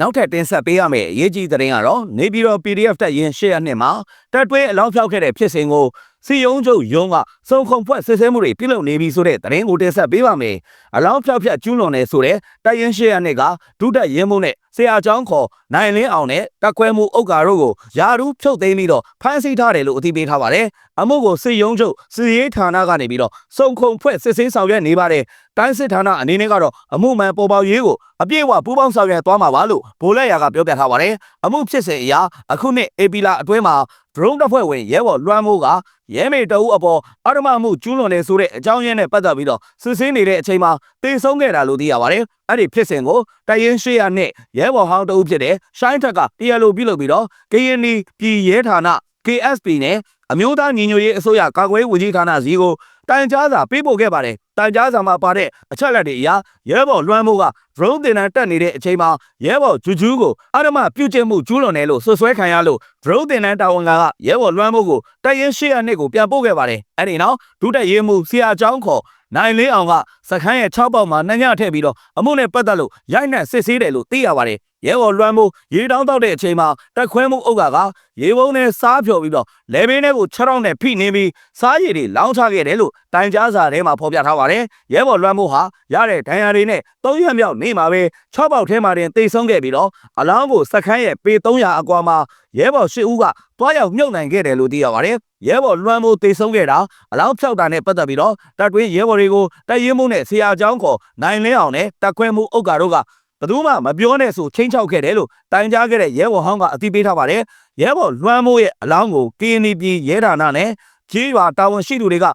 နောက်ထပ်တင်ဆက်ပေးရမယ့်အရေးကြီးသတင်းကတော့နေပြည်တော် PDF တက်ရင်ရှေ့ရနှစ်မှာတက်တွဲအလောင်းဖြောက်ခဲ့တဲ့ဖြစ်စဉ်ကိုစီယုံချုပ်ယုံကစုံခုံဖွဲ့စစ်ဆေးမှုတွေပြုလုပ်နေပြီဆိုတဲ့သတင်းကိုတင်ဆက်ပေးပါမယ်။အလောင်းဖြောက်ဖြတ်ကျူးလွန်နေဆိုတဲ့တက်ရင်ရှေ့ရနှစ်ကဒုတက်ရင်မှုနဲ့ဆရာကျောင်းခေါ်နိုင်လင်းအောင်နဲ့တက်ခွဲမှုဥက္ကာတို့ကိုယာရူးဖြုတ်သိမ်းပြီးတော့ဖမ်းဆီးထားတယ်လို့အသိပေးထားပါတယ်။အမှုကိုစီယုံချုပ်စီရေးဌာနကနေပြီးတော့စုံခုံဖွဲ့စစ်ဆေးဆောင်ရွက်နေပါတယ်။တိုင်းစစ်ဌာနအနေနဲ့ကတော့အမှုမှန်ပေါ်ပေါက်ရေးကိုအပြည့်အဝပူးပေါင်းဆောင်ရွက်သွားမှာပါလို့ဗိုလ်လက်ရာကပြောပြထားပါတယ်။အမှုဖြစ်စဉ်အရာအခုနှစ်အေပီလာအတွင်းမှာ drone တပ်ဖွဲ့ဝင်ရဲဘော်လွှမ်းမိုးကရဲမေတအုပ်အပေါ်အရမမှုကျူးလွန်နေဆိုတဲ့အကြောင်းရင်းနဲ့ပတ်သက်ပြီးတော့စစ်ဆေးနေတဲ့အချိန်မှာတေဆုံးခဲ့တာလို့သိရပါတယ်။အဲ့ဒီဖြစ်စဉ်ကိုတရင်ရှိရနဲ့ရဲဘော်ဟောင်းတအုပ်ဖြစ်တဲ့ရှိုင်းထက်ကတရားလိုပြုလုပ်ပြီးတော့ KNI ပြည်ရဲဌာန KSP နဲ့အမျိုးသားညီညွတ်ရေးအစိုးရကာကွယ်ရေးဝန်ကြီးဌာနစီကိုတိုင်ကြားစာပေးပို့ခဲ့ပါတယ်။တိုင်ကြားစာမှာပါတဲ့အချက်လက်တွေအရရဲဘော်လွှမ်းမိုးက drone တင်တန်းတက်နေတဲ့အချိန်မှာရဲဘော်ဂျူဂျူးကိုအရမပြုတ်ကျင့်မှုကျူးလွန်တယ်လို့ဆွဆွဲခံရလို့ drone တင်တန်းတာဝန်ခံကရဲဘော်လွှမ်းမိုးကိုတိုက်ရင်ရှေ့ရနှစ်ကိုပြန်ပို့ခဲ့ပါတယ်။အဲ့ဒီနောက်ဒုတက်ရေးမှုဆရာအကြောင်းခေါ်နိုင်လေးအောင်ကစခန်းရဲ့6ပေါက်မှာနှညထည့်ပြီးတော့အမှုနဲ့ပတ်သက်လို့ရိုက်နှက်စစ်ဆေးတယ်လို့သိရပါတယ်။ရဲဘော်လွှမ်းမိုးရေတောင်းတောက်တဲ့အချိန်မှာတက်ခွဲမှုအုပ်ကကရေပုံးနဲ့စားဖြော်ပြီးတော့လဲဘေးနဲ့ကို6တောင်းနဲ့ဖိနေပြီးစားရည်တွေလောင်းချခဲ့တယ်လို့တိုင်ကြားစာထဲမှာဖော်ပြထားပါတယ်။ရဲဘော်လွှမ်းမိုးဟာရတဲ့ဒဏ်ရာတွေနဲ့၃ရက်မြောက်နေ့မှာပဲ6ပေါက်ထဲမှာတင်တိတ်ဆုံးခဲ့ပြီးတော့အလောင်းကိုစခန်းရဲ့ပေ300အကွာမှာရဲဘော်၈ဦးကတွားရောက်မြုပ်နှံခဲ့တယ်လို့သိရပါတယ်။ရဲဘော်လွှမ်းမိုးတိတ်ဆုံးခဲ့တာအလောင်းဖြောက်တာနဲ့ပတ်သက်ပြီးတော့တပ်တွင်းရဲဘော်တွေကိုတပ်ရင်းမှုနဲ့ဆရာเจ้าခေါ်နိုင်လင်းအောင်နဲ့တပ်ခွဲမှုဥက္ကာတို့ကဘယ်သူမှမပြောနဲ့ဆိုချင်းချောက်ခဲ့တယ်လို့တိုင်ကြားခဲ့တဲ့ရဲဘော်ဟောင်းကအသိပေးထားပါတယ်။ရဲဘော်လွှမ်းမိုးရဲ့အလောင်းကို KNY ပြည်ရဲဌာနနဲ့ကြီးရွာတာဝန်ရှိသူတွေက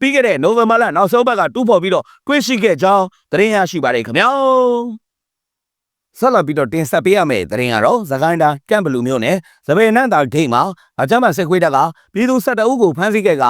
ပြီးခဲ့တဲ့နိုဝင်ဘာလနောက်ဆုံးပတ်ကတူးဖော်ပြီးတော့တွေ့ရှိခဲ့ကြောင်းသတင်းရရှိပါတယ်ခင်ဗျာ။ဆက်လက်ပြီးတော့တင်ဆက်ပေးရမယ့်သတင်းကတော့သခိုင်းတိုင်းကန့်ဘလူမျိုးနဲ့သပယ်နန့်တာဂိတ်မှာအကြမ်းဖက်စစ်ခွေးတပ်ကပြည်သူ၁၁ဦးကိုဖမ်းဆီးခဲ့က